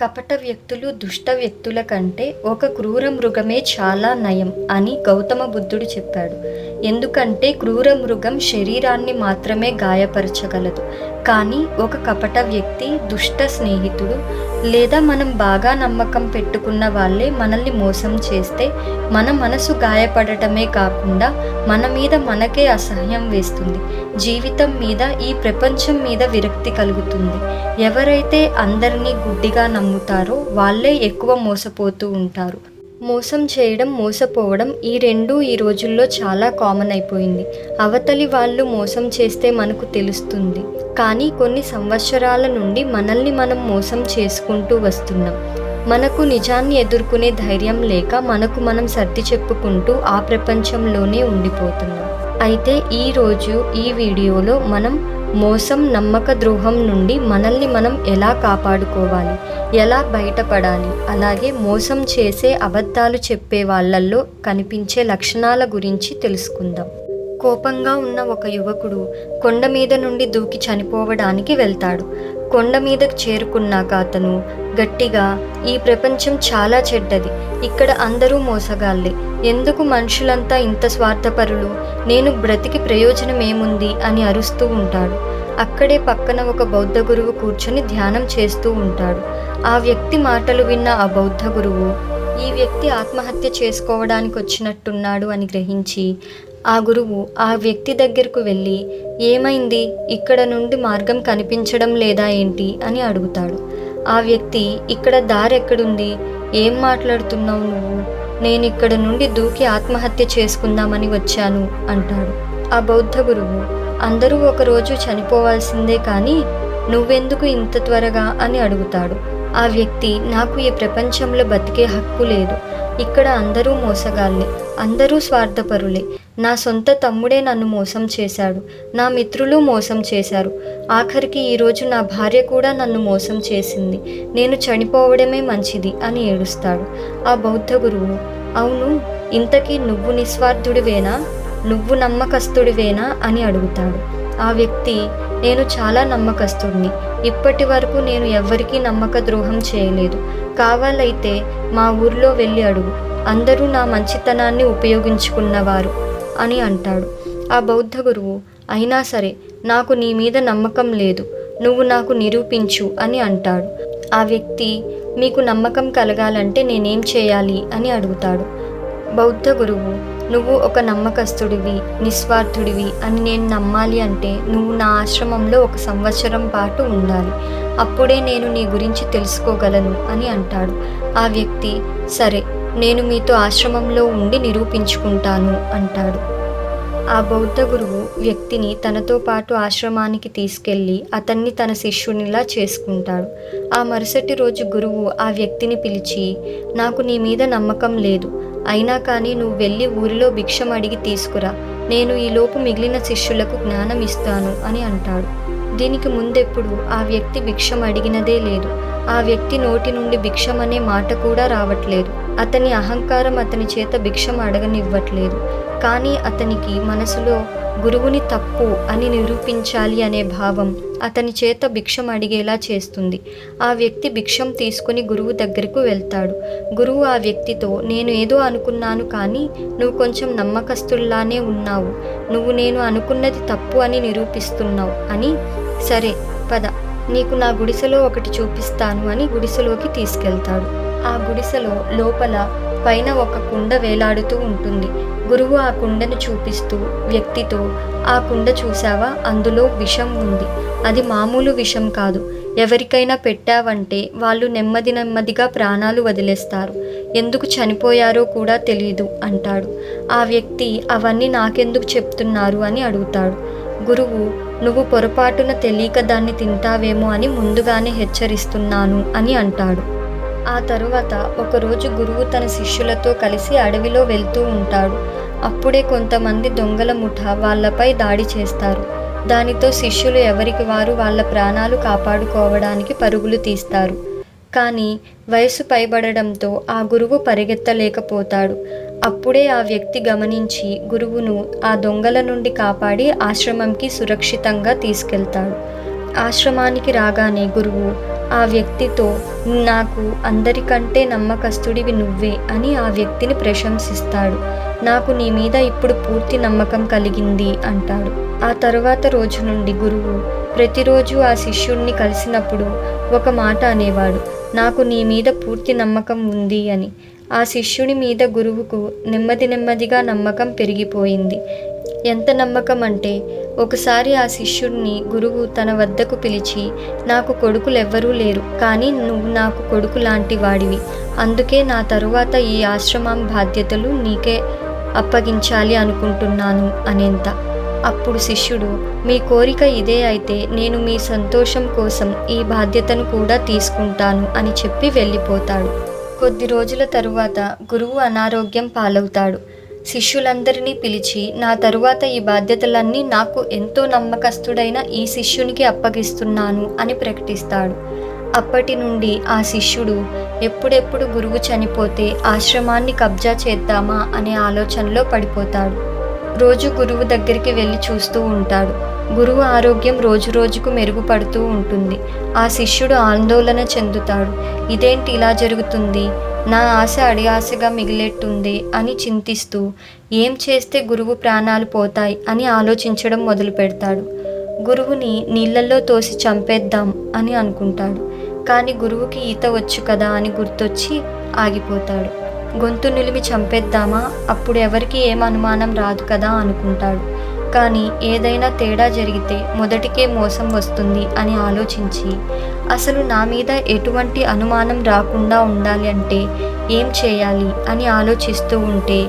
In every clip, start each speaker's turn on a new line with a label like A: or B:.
A: కపట వ్యక్తులు దుష్ట వ్యక్తుల కంటే ఒక క్రూర మృగమే చాలా నయం అని గౌతమ బుద్ధుడు చెప్పాడు. ఎందుకంటే క్రూర మృగం శరీరాన్ని మాత్రమే గాయపరచగలదు. కానీ ఒక కపట వ్యక్తి దుష్ట స్నేహితుడు లేదా మనం బాగా నమ్మకం పెట్టుకున్న వాళ్ళే మనల్ని మోసం చేస్తే మన మనసు గాయపడటమే కాకుండా మన మీద మనకే అసహ్యం వేస్తుంది. జీవితం మీద ఈ ప్రపంచం మీద విరక్తి కలుగుతుంది. ఎవరైతే అందరినీ గుడ్డిగా నమ్ముతారో వాళ్ళే ఎక్కువ మోసపోతూ ఉంటారు. మోసం చేయడం మోసపోవడం ఈ రెండు ఈ రోజుల్లో చాలా కామన్ అయిపోయింది. అవతలి వాళ్ళు మోసం చేస్తే మనకు తెలుస్తుంది. కానీ కొన్ని సంవత్సరాల నుండి మనల్ని మనం మోసం చేసుకుంటూ వస్తున్నాం. మనకు నిజాన్ని ఎదుర్కొనే ధైర్యం లేక మనకు మనం సర్ది చెప్పుకుంటూ ఆ ప్రపంచంలోనే ఉండిపోతున్నాం. అయితే ఈ రోజు ఈ వీడియోలో మనం మోసం నమ్మక ద్రోహం నుండి మనల్ని మనం ఎలా కాపాడుకోవాలి? ఎలా బయటపడాలి? అలాగే మోసం చేసే అబద్ధాలు చెప్పే వాళ్ళల్లో కనిపించే లక్షణాల గురించి తెలుసుకుందాం. కోపంగా ఉన్న ఒక యువకుడు కొండ మీద నుండి దూకి చనిపోవడానికి వెళ్తాడు. కొండ మీదకు చేరుకున్నాక అతను గట్టిగా ఈ ప్రపంచం చాలా చెడ్డది. ఇక్కడ అందరూ మోసగాళ్ళే. ఎందుకు మనుషులంతా ఇంత స్వార్థపరులు? నేను బ్రతికి ప్రయోజనం ఏముంది అని అరుస్తూ ఉంటాడు. అక్కడే పక్కన ఒక బౌద్ధ గురువు కూర్చొని ధ్యానం చేస్తూ ఉంటాడు. ఆ వ్యక్తి మాటలు విన్న ఆ బౌద్ధ గురువు ఈ వ్యక్తి ఆత్మహత్య చేసుకోవడానికి వచ్చినట్టున్నాడు అని గ్రహించి ఆ గురువు ఆ వ్యక్తి దగ్గరకు వెళ్ళి ఏమైంది? ఇక్కడ నుండి మార్గం కనిపించడం లేదా ఏంటి? అని అడుగుతాడు. ఆ వ్యక్తి ఇక్కడ దారి ఎక్కడుంది? ఏం మాట్లాడుతున్నావు నువ్వు? నేను ఇక్కడ నుండి దూకి ఆత్మహత్య చేసుకుందామని వచ్చాను అంటాడు. ఆ బౌద్ధ గురువు అందరూ ఒకరోజు చనిపోవాల్సిందే కానీ నువ్వెందుకు ఇంత త్వరగా అని అడుగుతాడు. ఆ వ్యక్తి నాకు ఈ ప్రపంచంలో బతికే హక్కు లేదు. ఇక్కడ అందరూ మోసగాళ్ళే. అందరూ స్వార్థపరులే. నా సొంత తమ్ముడే నన్ను మోసం చేశాడు. నా మిత్రులు మోసం చేశారు. ఆఖరికి ఈరోజు నా భార్య కూడా నన్ను మోసం చేసింది. నేను చనిపోవడమే మంచిది అని ఏడుస్తాడు. ఆ బౌద్ధ గురువు అవును ఇంతకీ నువ్వు నిస్వార్థుడివేనా? నువ్వు నమ్మకస్తుడివేనా అని అడుగుతాడు. ఆ వ్యక్తి నేను చాలా నమ్మకస్తుడిని. ఇప్పటి వరకు నేను ఎవ్వరికీ నమ్మక ద్రోహం చేయలేదు. కావాలైతే మా ఊర్లో వెళ్ళి అడుగు. అందరూ నా మంచితనాన్ని ఉపయోగించుకున్నవారు అని అంటాడు. ఆ బౌద్ధ గురువు అయినా సరే నాకు నీ మీద నమ్మకం లేదు. నువ్వు నాకు నిరూపించు అని అంటాడు. ఆ వ్యక్తి మీకు నమ్మకం కలగాలంటే నేనేం చేయాలి అని అడుగుతాడు. బౌద్ధ గురువు నువ్వు ఒక నమ్మకస్తుడివి నిస్వార్థుడివి అని నేను నమ్మాలి అంటే నువ్వు నా ఆశ్రమంలో ఒక సంవత్సరం పాటు ఉండాలి. అప్పుడే నేను నీ గురించి తెలుసుకోగలను అని అంటాడు. ఆ వ్యక్తి సరే నేను మీతో ఆశ్రమంలో ఉండి నిరూపించుకుంటాను అంటాడు. ఆ బౌద్ధ గురువు వ్యక్తిని తనతో పాటు ఆశ్రమానికి తీసుకెళ్ళి అతన్ని తన శిష్యునిలా చేసుకుంటాడు. ఆ మరుసటి రోజు గురువు ఆ వ్యక్తిని పిలిచి నాకు నీ మీద నమ్మకం లేదు. అయినా కానీ నువ్వు వెళ్ళి ఊరిలో భిక్షం అడిగి తీసుకురా. నేను ఈలోపు మిగిలిన శిష్యులకు జ్ఞానం ఇస్తాను అని అంటాడు. దీనికి ముందెప్పుడు ఆ వ్యక్తి భిక్షం అడిగినదే లేదు. ఆ వ్యక్తి నోటి నుండి భిక్షం అనే మాట కూడా రావట్లేదు. అతని అహంకారం అతని చేత భిక్షం అడగనివ్వట్లేదు. కానీ అతనికి మనసులో గురువుని తప్పు అని నిరూపించాలి అనే భావం అతని చేత భిక్షం అడిగేలా చేస్తుంది. ఆ వ్యక్తి భిక్షం తీసుకుని గురువు దగ్గరకు వెళ్తాడు. గురువు ఆ వ్యక్తితో నేను ఏదో అనుకున్నాను కానీ నువ్వు కొంచెం నమ్మకస్తుల్లానే ఉన్నావు. నువ్వు నేను అనుకున్నది తప్పు అని నిరూపిస్తున్నావు అని సరే పద. నీకు నా గుడిసెలో ఒకటి చూపిస్తాను అని గుడిసెలోకి తీసుకెళ్తాడు. ఆ గుడిసెలో లోపల పైన ఒక కుండ వేలాడుతూ ఉంటుంది. గురువు ఆ కుండను చూపిస్తూ వ్యక్తితో ఆ కుండ చూసావా అందులో విషం ఉంది. అది మామూలు విషం కాదు. ఎవరికైనా పెట్టావంటే వాళ్ళు నెమ్మది నెమ్మదిగా ప్రాణాలు వదిలేస్తారు. ఎందుకు చనిపోయారో కూడా తెలియదు అంటాడు. ఆ వ్యక్తి అవన్నీ నాకెందుకు చెప్తున్నారు అని అడుగుతాడు. గురువు నువ్వు పొరపాటున తెలియక దాన్ని తింటావేమో అని ముందుగానే హెచ్చరిస్తున్నాను అని అంటాడు. ఆ తరువాత ఒకరోజు గురువు తన శిష్యులతో కలిసి అడవిలో వెళ్తూ ఉంటాడు. అప్పుడే కొంతమంది దొంగల ముఠా వాళ్ళపై దాడి చేస్తారు. దానితో శిష్యులు ఎవరికి వారు వాళ్ళ ప్రాణాలు కాపాడుకోవడానికి పరుగులు తీస్తారు. కానీ వయసు పైబడడంతో ఆ గురువు పరిగెత్తలేకపోతాడు. అప్పుడే ఆ వ్యక్తి గమనించి గురువును ఆ దొంగల నుండి కాపాడి ఆశ్రమంకి సురక్షితంగా తీసుకెళ్తాడు. ఆశ్రమానికి రాగానే గురువు ఆ వ్యక్తితో నాకు అందరికంటే నమ్మకస్తుడివి నువ్వే అని ఆ వ్యక్తిని ప్రశంసిస్తాడు. నాకు నీ మీద ఇప్పుడు పూర్తి నమ్మకం కలిగింది అంటాడు. ఆ తర్వాత రోజు నుండి గురువు ప్రతిరోజు ఆ శిష్యుణ్ణి కలిసినప్పుడు ఒక మాట అనేవాడు నాకు నీ మీద పూర్తి నమ్మకం ఉంది అని. ఆ శిష్యుడి మీద గురువుకు నెమ్మది నెమ్మదిగా నమ్మకం పెరిగిపోయింది. ఎంత నమ్మకం అంటే ఒకసారి ఆ శిష్యుడిని గురువు తన వద్దకు పిలిచి నాకు కొడుకులు ఎవ్వరూ లేరు కానీ నువ్వు నాకు కొడుకు లాంటి వాడివి. అందుకే నా తరువాత ఈ ఆశ్రమం బాధ్యతలు నీకే అప్పగించాలి అనుకుంటున్నాను అనేంత. అప్పుడు శిష్యుడు మీ కోరిక ఇదే అయితే నేను మీ సంతోషం కోసం ఈ బాధ్యతను కూడా తీసుకుంటాను అని చెప్పి వెళ్ళిపోతాడు. కొద్ది రోజుల తరువాత గురువు అనారోగ్యం పాలవుతాడు. శిష్యులందరినీ పిలిచి నా తరువాత ఈ బాధ్యతలన్నీ నాకు ఎంతో నమ్మకస్తుడైన ఈ శిష్యునికి అప్పగిస్తున్నాను అని ప్రకటిస్తాడు. అప్పటి నుండి ఆ శిష్యుడు ఎప్పుడెప్పుడు గురువు చనిపోతే ఆశ్రమాన్ని కబ్జా చేద్దామా అనే ఆలోచనలో పడిపోతాడు. రోజు గురువు దగ్గరికి వెళ్ళి చూస్తూ ఉంటాడు. గురువు ఆరోగ్యం రోజు రోజుకు మెరుగుపడుతూ ఉంటుంది. ఆ శిష్యుడు ఆందోళన చెందుతాడు. ఇదేంటి ఇలా జరుగుతుంది? నా ఆశ అడియాశగా మిగిలేట్టుంది అని చింతిస్తూ ఏం చేస్తే గురువు ప్రాణాలు పోతాయి అని ఆలోచించడం మొదలు పెడతాడు గురువుని నీళ్ళల్లో తోసి చంపేద్దాం అని అనుకుంటాడు. కానీ గురువుకి ఈత వచ్చు కదా అని గుర్తొచ్చి ఆగిపోతాడు. గొంతు నిలిమి చంపేద్దామా? అప్పుడు ఎవరికి ఏం అనుమానం రాదు కదా అనుకుంటాడు. కానీ ఏదైనా తేడా జరిగితే మొదటికే మోసం వస్తుంది అని ఆలోచించి అసలు నా మీద ఎటువంటి అనుమానం రాకుండా ఉండాలి అంటే ఏం చేయాలి అని ఆలోచిస్తూ ఉంటే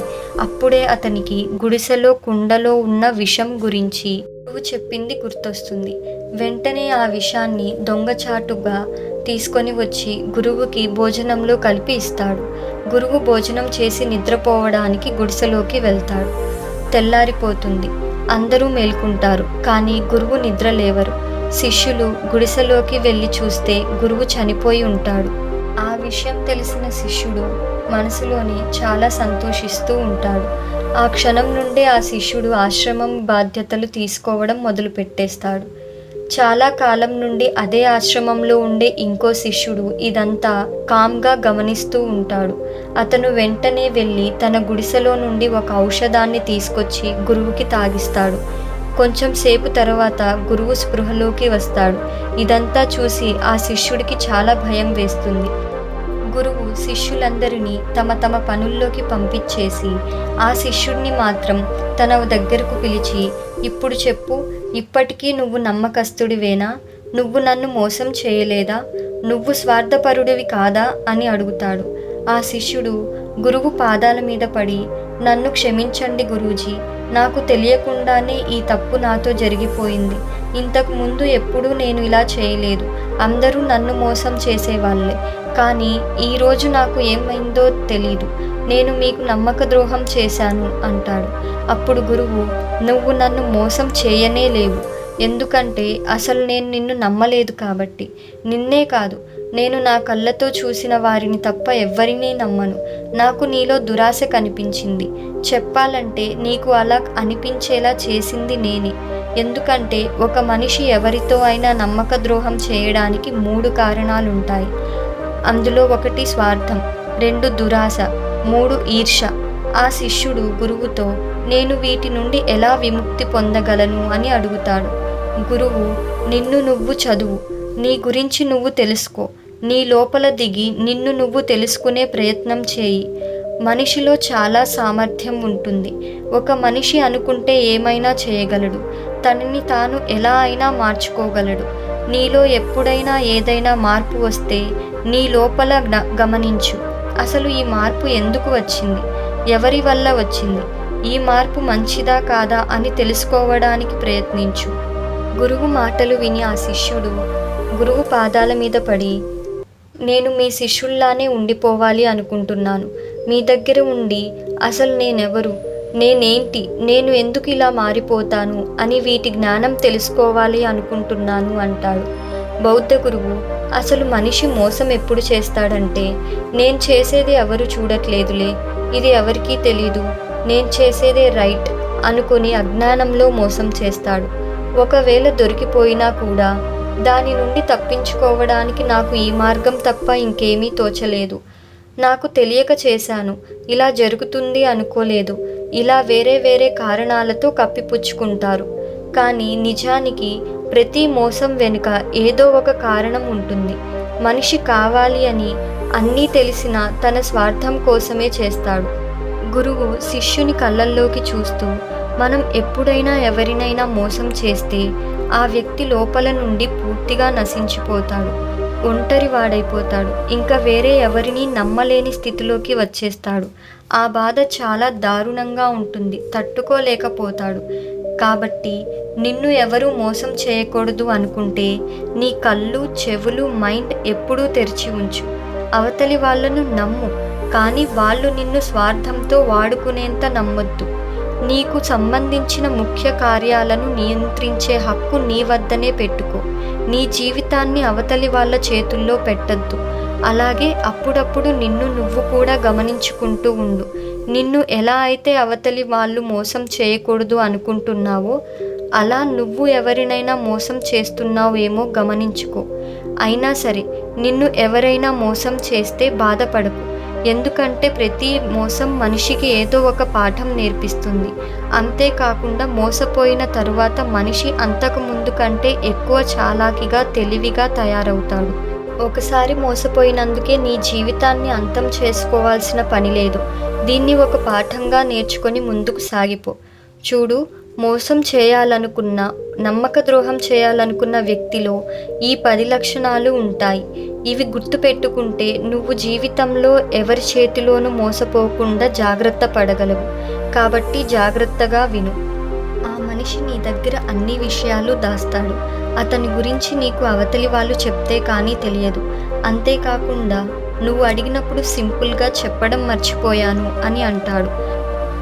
A: అప్పుడే అతనికి గుడిసెలో కుండలో ఉన్న విషం గురించి గురువు చెప్పింది గుర్తొస్తుంది. వెంటనే ఆ విషాన్ని దొంగచాటుగా తీసుకొని వచ్చి గురువుకి భోజనంలో కలిపి ఇస్తాడు. గురువు భోజనం చేసి నిద్రపోవడానికి గుడిసెలోకి వెళ్తాడు. తెల్లారిపోతుంది. అందరూ మేల్కుంటారు కానీ గురువు నిద్ర లేవరు. శిష్యులు గుడిసెలోకి వెళ్ళి చూస్తే గురువు చనిపోయి ఉంటాడు. ఆ విషయం తెలిసిన శిష్యుడు మనసులోని చాలా సంతోషిస్తూ ఉంటాడు. ఆ క్షణం నుండే ఆ శిష్యుడు ఆశ్రమం బాధ్యతలు తీసుకోవడం మొదలు పెట్టేస్తాడు చాలా కాలం నుండి అదే ఆశ్రమంలో ఉండే ఇంకో శిష్యుడు ఇదంతా కామ్గా గమనిస్తూ ఉంటాడు. అతను వెంటనే వెళ్ళి తన గుడిసెలో నుండి ఒక ఔషధాన్ని తీసుకొచ్చి గురువుకి తాగిస్తాడు. కొంచెం సేపు తర్వాత గురువు స్పృహలోకి వస్తాడు. ఇదంతా చూసి ఆ శిష్యుడికి చాలా భయం వేస్తుంది. గురువు శిష్యులందరినీ తమ తమ పనుల్లోకి పంపించేసి ఆ శిష్యుడిని మాత్రం తన దగ్గరకు పిలిచి ఇప్పుడు చెప్పు ఇప్పటికీ నువ్వు నమ్మకస్తుడివేనా? నువ్వు నన్ను మోసం చేయలేదా? నువ్వు స్వార్థపరుడివి కాదా? అని అడుగుతాడు. ఆ శిష్యుడు గురువు పాదాల మీద పడి నన్ను క్షమించండి గురూజీ. నాకు తెలియకుండానే ఈ తప్పు నాతో జరిగిపోయింది. ఇంతకు ముందు ఎప్పుడూ నేను ఇలా చేయలేదు. అందరూ నన్ను మోసం చేసేవాళ్ళే. కానీ ఈరోజు నాకు ఏమైందో తెలీదు. నేను మీకు నమ్మక ద్రోహం చేశాను అంటాడు. అప్పుడు గురువు నువ్వు నన్ను మోసం చేయనే లేవు. ఎందుకంటే అసలు నేను నిన్ను నమ్మలేదు కాబట్టి. నిన్నే కాదు నేను నా కళ్ళతో చూసిన వారిని తప్ప ఎవ్వరినీ నమ్మను. నాకు నీలో దురాశ కనిపించింది. చెప్పాలంటే నీకు అలా అనిపించేలా చేసింది నేనే. ఎందుకంటే ఒక మనిషి ఎవరితో అయినా నమ్మక ద్రోహం చేయడానికి మూడు కారణాలుంటాయి. అందులో ఒకటి స్వార్థం రెండు దురాశ. మూడు ఈర్ష. ఆ శిష్యుడు గురువుతో నేను వీటి నుండి ఎలా విముక్తి పొందగలను? అని అడుగుతాడు. గురువు నిన్ను నువ్వు చదువు. నీ గురించి నువ్వు తెలుసుకో. నీ లోపల దిగి నిన్ను నువ్వు తెలుసుకునే ప్రయత్నం చేయి. మనిషిలో చాలా సామర్థ్యం ఉంటుంది. ఒక మనిషి అనుకుంటే ఏమైనా చేయగలడు. తనని తాను ఎలా అయినా మార్చుకోగలడు. నీలో ఎప్పుడైనా ఏదైనా మార్పు వస్తే నీ లోపల గ- గమనించు. అసలు ఈ మార్పు ఎందుకు వచ్చింది? ఎవరి వల్ల వచ్చింది? ఈ మార్పు మంచిదా కాదా అని తెలుసుకోవడానికి ప్రయత్నించు. గురువు మాటలు విని ఆ శిష్యుడు గురువు పాదాల మీద పడి నేను మీ శిష్యుల్లానే ఉండిపోవాలి అనుకుంటున్నాను. మీ దగ్గర ఉండి అసలు నేనెవరు? నేనేంటి? నేను ఎందుకు ఇలా మారిపోతాను? అని వీటి జ్ఞానం తెలుసుకోవాలి అనుకుంటున్నాను అంటాడు. బౌద్ధ గురువు అసలు మనిషి మోసం ఎప్పుడు చేస్తాడంటే నేను చేసేది ఎవరు చూడట్లేదులే ఇది ఎవరికీ తెలీదు నేను చేసేదే రైట్ అనుకొని అజ్ఞానంలో మోసం చేస్తాడు. ఒకవేళ దొరికిపోయినా కూడా దాని నుండి తప్పించుకోవడానికి నాకు ఈ మార్గం తప్ప ఇంకేమీ తోచలేదు. నాకు తెలియక చేశాను ఇలా జరుగుతుంది అనుకోలేదు ఇలా వేరే వేరే కారణాలతో కప్పిపుచ్చుకుంటారు. కానీ నిజానికి ప్రతి మోసం వెనుక ఏదో ఒక కారణం ఉంటుంది. మనిషి కావాలి అని అన్నీ తెలిసినా తన స్వార్థం కోసమే చేస్తాడు. గురువు శిష్యుని కళ్ళల్లోకి చూస్తూ మనం ఎప్పుడైనా ఎవరినైనా మోసం చేస్తే ఆ వ్యక్తి లోపల నుండి పూర్తిగా నశించిపోతాడు. ఒంటరి వాడైపోతాడు. ఇంకా వేరే ఎవరిని నమ్మలేని స్థితిలోకి వచ్చేస్తాడు. ఆ బాధ చాలా దారుణంగా ఉంటుంది. తట్టుకోలేకపోతాడు. కాబట్టి నిన్ను ఎవరూ మోసం చేయకూడదు అనుకుంటే నీ కళ్ళు చెవులు మైండ్ ఎప్పుడూ తెరిచి ఉంచు. అవతలి వాళ్ళను నమ్ము కానీ వాళ్ళు నిన్ను స్వార్థంతో వాడుకునేంత నమ్మొద్దు. నీకు సంబంధించిన ముఖ్య కార్యాలను నియంత్రించే హక్కు నీ వద్దనే పెట్టుకో. నీ జీవితాన్ని అవతలి వాళ్ళ చేతుల్లో పెట్టద్దు. అలాగే అప్పుడప్పుడు నిన్ను నువ్వు కూడా గమనించుకుంటూ ఉండు. నిన్ను ఎలా అయితే అవతలి వాళ్ళు మోసం చేయకూడదు అనుకుంటున్నావో అలా నువ్వు ఎవరినైనా మోసం చేస్తున్నావేమో గమనించుకో. అయినా సరే నిన్ను ఎవరైనా మోసం చేస్తే బాధపడకు. ఎందుకంటే ప్రతి మోసం మనిషికి ఏదో ఒక పాఠం నేర్పిస్తుంది. అంతేకాకుండా మోసపోయిన తరువాత మనిషి అంతకు ముందు కంటే ఎక్కువ చాలాకిగా తెలివిగా తయారవుతాడు. ఒకసారి మోసపోయినందుకే నీ జీవితాన్ని అంతం చేసుకోవాల్సిన పని లేదు. దీన్ని ఒక పాఠంగా నేర్చుకొని ముందుకు సాగిపో. చూడు మోసం చేయాలనుకున్న నమ్మక ద్రోహం చేయాలనుకున్న వ్యక్తిలో ఈ పది లక్షణాలు ఉంటాయి. ఇవి గుర్తుపెట్టుకుంటే నువ్వు జీవితంలో ఎవరి చేతిలోనూ మోసపోకుండా జాగ్రత్త పడగలవు. కాబట్టి జాగ్రత్తగా విను. మనిషి నీ దగ్గర అన్ని విషయాలు దాస్తాడు. అతని గురించి నీకు అవతలి వాళ్ళు చెప్తే కానీ తెలియదు. అంతేకాకుండా నువ్వు అడిగినప్పుడు సింపుల్గా చెప్పడం మర్చిపోయాను అని అంటాడు.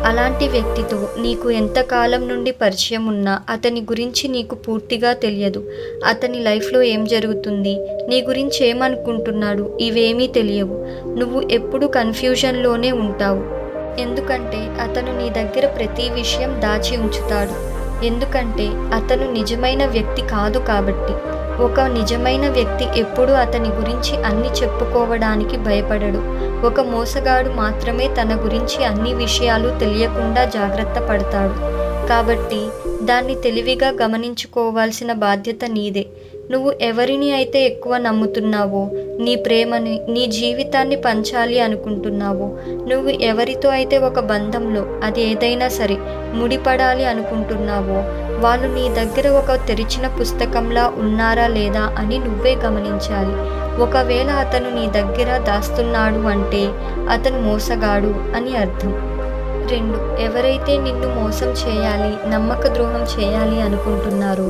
A: అలాంటి వ్యక్తితో నీకు ఎంతకాలం నుండి పరిచయం ఉన్నా అతని గురించి నీకు పూర్తిగా తెలియదు. అతని లైఫ్లో ఏం జరుగుతుంది? నీ గురించి ఏమనుకుంటున్నాడు? ఇవేమీ తెలియవు. నువ్వు ఎప్పుడు కన్ఫ్యూజన్లోనే ఉంటావు. ఎందుకంటే అతను నీ దగ్గర ప్రతి విషయం దాచి ఉంచుతాడు. ఎందుకంటే అతను నిజమైన వ్యక్తి కాదు కాబట్టి. ఒక నిజమైన వ్యక్తి ఎప్పుడూ అతని గురించి అన్ని చెప్పుకోవడానికి భయపడడు. ఒక మోసగాడు మాత్రమే తన గురించి అన్ని విషయాలు తెలియకుండా జాగ్రత్త పడతాడు. కాబట్టి దాన్ని తెలివిగా గమనించుకోవాల్సిన బాధ్యత నీదే. నువ్వు ఎవరిని అయితే ఎక్కువ నమ్ముతున్నావో నీ ప్రేమని నీ జీవితాన్ని పంచాలి అనుకుంటున్నావో నువ్వు ఎవరితో అయితే ఒక బంధంలో అది ఏదైనా సరే ముడిపడాలి అనుకుంటున్నావో వాళ్ళు నీ దగ్గర ఒక తెరిచిన పుస్తకంలా ఉన్నారా లేదా అని నువ్వే గమనించాలి. ఒకవేళ అతను నీ దగ్గర దాస్తున్నాడు అంటే అతను మోసగాడు అని అర్థం. రెండు ఎవరైతే నిన్ను మోసం చేయాలి నమ్మక ద్రోహం చేయాలి అనుకుంటున్నారో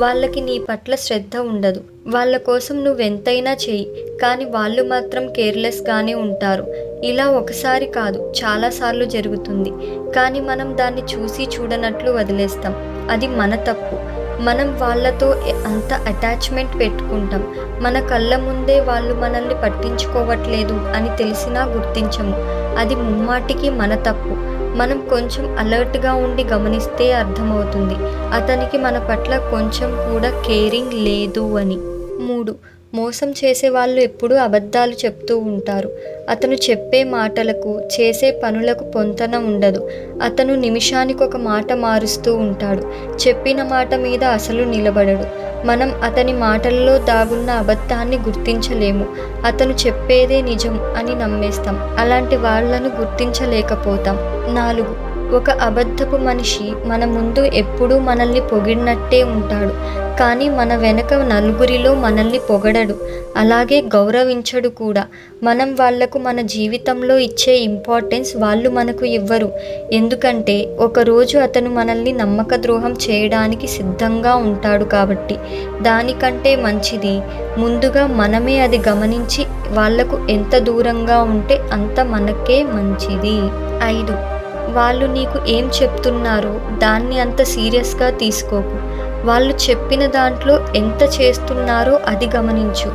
A: వాళ్ళకి నీ పట్ల శ్రద్ధ ఉండదు. వాళ్ళ కోసం నువ్వెంతైనా చెయ్యి కానీ వాళ్ళు మాత్రం కేర్లెస్గానే ఉంటారు. ఇలా ఒకసారి కాదు చాలాసార్లు జరుగుతుంది. కానీ మనం దాన్ని చూసి చూడనట్లు వదిలేస్తాం. అది మన తప్పు. మనం వాళ్ళతో అంత అటాచ్మెంట్ పెట్టుకుంటాం. మన కళ్ళ ముందే వాళ్ళు మనల్ని పట్టించుకోవట్లేదు అని తెలిసినా గుర్తించము. అది ముమ్మాటికి మన తప్పు. మనం కొంచెం అలర్ట్గా ఉండి గమనిస్తే అర్థమవుతుంది. అతనికి మన పట్ల కొంచెం కూడా కేరింగ్ లేదు అని. మూడు మోసం చేసే వాళ్ళు ఎప్పుడూ అబద్ధాలు చెప్తూ ఉంటారు. అతను చెప్పే మాటలకు చేసే పనులకు పొంతన ఉండదు. అతను నిమిషానికి ఒక మాట మారుస్తూ ఉంటాడు. చెప్పిన మాట మీద అసలు నిలబడడు. మనం అతని మాటల్లో దాగున్న అబద్ధాన్ని గుర్తించలేము. అతను చెప్పేదే నిజం అని నమ్మేస్తాం. అలాంటి వాళ్ళను గుర్తించలేకపోతాం. నాలుగు ఒక అబద్ధపు మనిషి మన ముందు ఎప్పుడూ మనల్ని పొగిడినట్టే ఉంటాడు. కానీ మన వెనక నలుగురిలో మనల్ని పొగడడు. అలాగే గౌరవించడు కూడా. మనం వాళ్ళకు మన జీవితంలో ఇచ్చే ఇంపార్టెన్స్ వాళ్ళు మనకు ఇవ్వరు. ఎందుకంటే ఒకరోజు అతను మనల్ని నమ్మక ద్రోహం చేయడానికి సిద్ధంగా ఉంటాడు కాబట్టి. దానికంటే మంచిది ముందుగా మనమే అది గమనించి వాళ్ళకు ఎంత దూరంగా ఉంటే అంత మనకే మంచిది. ఐదు వాళ్ళు నీకు ఏం చెప్తున్నారో దాన్ని అంత సీరియస్గా తీసుకోకు. వాళ్ళు చెప్పిన దాంట్లో ఎంత చేస్తున్నారో అది గమనించు.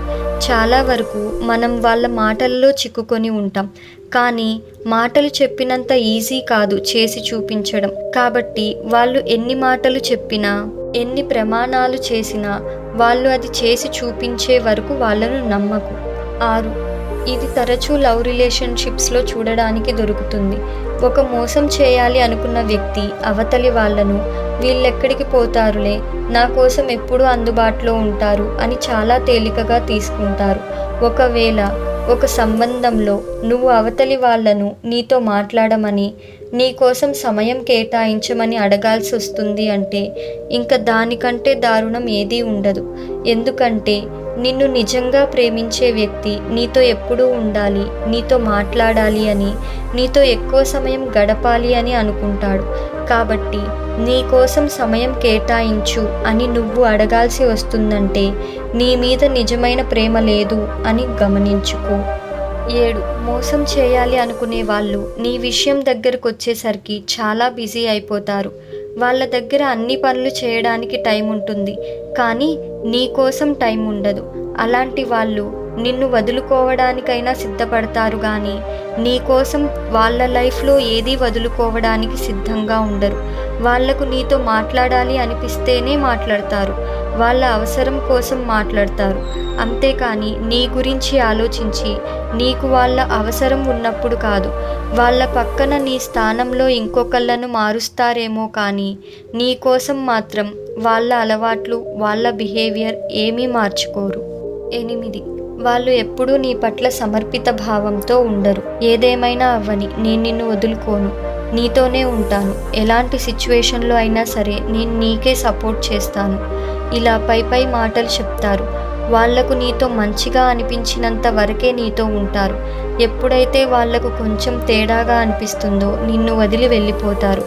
A: చాలా వరకు మనం వాళ్ళ మాటల్లో చిక్కుకొని ఉంటాం. కానీ మాటలు చెప్పినంత ఈజీ కాదు చేసి చూపించడం. కాబట్టి వాళ్ళు ఎన్ని మాటలు చెప్పినా ఎన్ని ప్రమాణాలు చేసినా వాళ్ళు అది చేసి చూపించే వరకు వాళ్ళను నమ్మకు. ఆరు. ఇది తరచూ లవ్ రిలేషన్షిప్స్లో చూడడానికి దొరుకుతుంది. ఒక మోసం చేయాలి అనుకున్న వ్యక్తి అవతలి వాళ్ళను వీళ్ళెక్కడికి పోతారులే? నా కోసం ఎప్పుడూ అందుబాటులో ఉంటారు అని చాలా తేలికగా తీసుకుంటారు. ఒకవేళ ఒక సంబంధంలో నువ్వు అవతలి వాళ్ళను నీతో మాట్లాడమని నీ కోసం సమయం కేటాయించమని అడగాల్సి వస్తుంది అంటే ఇంకా దానికంటే దారుణం ఏదీ ఉండదు. ఎందుకంటే నిన్ను నిజంగా ప్రేమించే వ్యక్తి నీతో ఎప్పుడూ ఉండాలి నీతో మాట్లాడాలి అని నీతో ఎక్కువ సమయం గడపాలి అని అనుకుంటాడు. కాబట్టి నీ కోసం సమయం కేటాయించు అని నువ్వు అడగాల్సి వస్తుందంటే నీ మీద నిజమైన ప్రేమ లేదు అని గమనించుకో. ఏడు. మోసం చేయాలి అనుకునే వాళ్ళు నీ విషయం దగ్గరకు వచ్చేసరికి చాలా బిజీ అయిపోతారు. వాళ్ళ దగ్గర అన్ని పనులు చేయడానికి టైం ఉంటుంది. కానీ నీ కోసం టైం ఉండదు. అలాంటి వాళ్ళు నిన్ను వదులుకోవడానికైనా సిద్ధపడతారు కానీ నీ కోసం వాళ్ళ లైఫ్లో ఏదీ వదులుకోవడానికి సిద్ధంగా ఉండరు. వాళ్ళకు నీతో మాట్లాడాలి అనిపిస్తేనే మాట్లాడతారు. వాళ్ళ అవసరం కోసం మాట్లాడతారు. అంతేకాని నీ గురించి ఆలోచించి నీకు వాళ్ళ అవసరం ఉన్నప్పుడు కాదు. వాళ్ళ పక్కన నీ స్థానంలో ఇంకొకళ్ళను మారుస్తారేమో కానీ నీ కోసం మాత్రం వాళ్ళ అలవాట్లు వాళ్ళ బిహేవియర్ ఏమీ మార్చుకోరు. ఎనిమిది. వాళ్ళు ఎప్పుడూ నీ పట్ల సమర్పిత భావంతో ఉండరు. ఏదేమైనా అవ్వని నేను నిన్ను వదులుకోను. నీతోనే ఉంటాను. ఎలాంటి సిచ్యువేషన్లో అయినా సరే నేను నీకే సపోర్ట్ చేస్తాను. ఇలా పై పై మాటలు చెప్తారు. వాళ్ళకు నీతో మంచిగా అనిపించినంత వరకే నీతో ఉంటారు. ఎప్పుడైతే వాళ్ళకు కొంచెం తేడాగా అనిపిస్తుందో నిన్ను వదిలి వెళ్ళిపోతారు.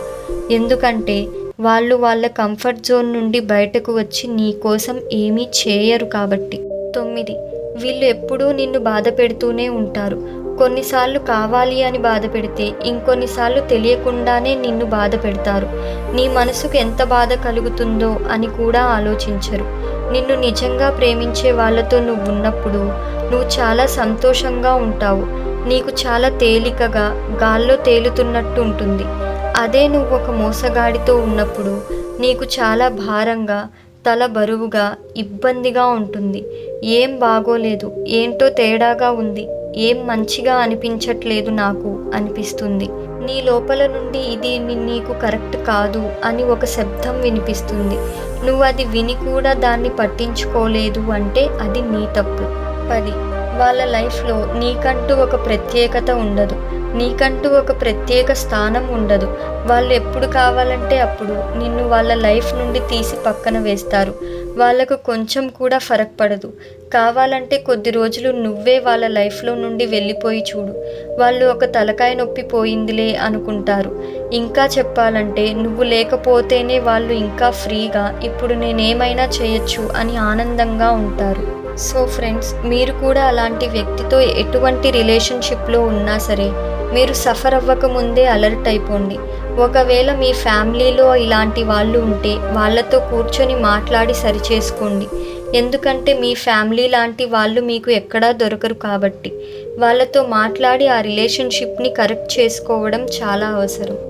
A: ఎందుకంటే వాళ్ళు వాళ్ళ కంఫర్ట్ జోన్ నుండి బయటకు వచ్చి నీ కోసం ఏమీ చేయరు కాబట్టి. తొమ్మిది. వీళ్ళు ఎప్పుడూ నిన్ను బాధ పెడుతూనే ఉంటారు. కొన్నిసార్లు కావాలి అని బాధ పెడితే ఇంకొన్నిసార్లు తెలియకుండానే నిన్ను బాధ పెడతారు. నీ మనసుకు ఎంత బాధ కలుగుతుందో అని కూడా ఆలోచించరు. నిన్ను నిజంగా ప్రేమించే వాళ్ళతో నువ్వు ఉన్నప్పుడు నువ్వు చాలా సంతోషంగా ఉంటావు. నీకు చాలా తేలికగా గాల్లో తేలుతున్నట్టు ఉంటుంది. అదే నువ్వు ఒక మోసగాడితో ఉన్నప్పుడు నీకు చాలా భారంగా తల బరువుగా ఇబ్బందిగా ఉంటుంది. ఏం బాగోలేదు. ఏంటో తేడాగా ఉంది. ఏం మంచిగా అనిపించట్లేదు నాకు అనిపిస్తుంది. నీ లోపల నుండి ఇది నీకు కరెక్ట్ కాదు అని ఒక శబ్దం వినిపిస్తుంది. నువ్వు అది విని కూడా దాన్ని పట్టించుకోలేదు అంటే అది నీ తప్పు. పది. వాళ్ళ లైఫ్లో నీకంటూ ఒక ప్రత్యేకత ఉండదు. నీకంటూ ఒక ప్రత్యేక స్థానం ఉండదు. వాళ్ళు ఎప్పుడు కావాలంటే అప్పుడు నిన్ను వాళ్ళ లైఫ్ నుండి తీసి పక్కన వేస్తారు. వాళ్ళకు కొంచెం కూడా ఫరక్ పడదు. కావాలంటే కొద్ది రోజులు నువ్వే వాళ్ళ లైఫ్లో నుండి వెళ్ళిపోయి చూడు. వాళ్ళు ఒక తలకాయ నొప్పి పోయిందిలే అనుకుంటారు. ఇంకా చెప్పాలంటే నువ్వు లేకపోతేనే వాళ్ళు ఇంకా ఫ్రీగా ఇప్పుడు నేనేమైనా చేయొచ్చు అని ఆనందంగా ఉంటారు. సో ఫ్రెండ్స్ మీరు కూడా అలాంటి వ్యక్తితో ఎటువంటి రిలేషన్షిప్లో ఉన్నా సరే మీరు సఫర్ అవ్వకముందే అలర్ట్ అయిపోండి. ఒకవేళ మీ ఫ్యామిలీలో ఇలాంటి వాళ్ళు ఉంటే వాళ్ళతో కూర్చొని మాట్లాడి సరిచేసుకోండి. ఎందుకంటే మీ ఫ్యామిలీ లాంటి వాళ్ళు మీకు ఎక్కడా దొరకరు కాబట్టి. వాళ్ళతో మాట్లాడి ఆ రిలేషన్షిప్ని కరెక్ట్ చేసుకోవడం చాలా అవసరం.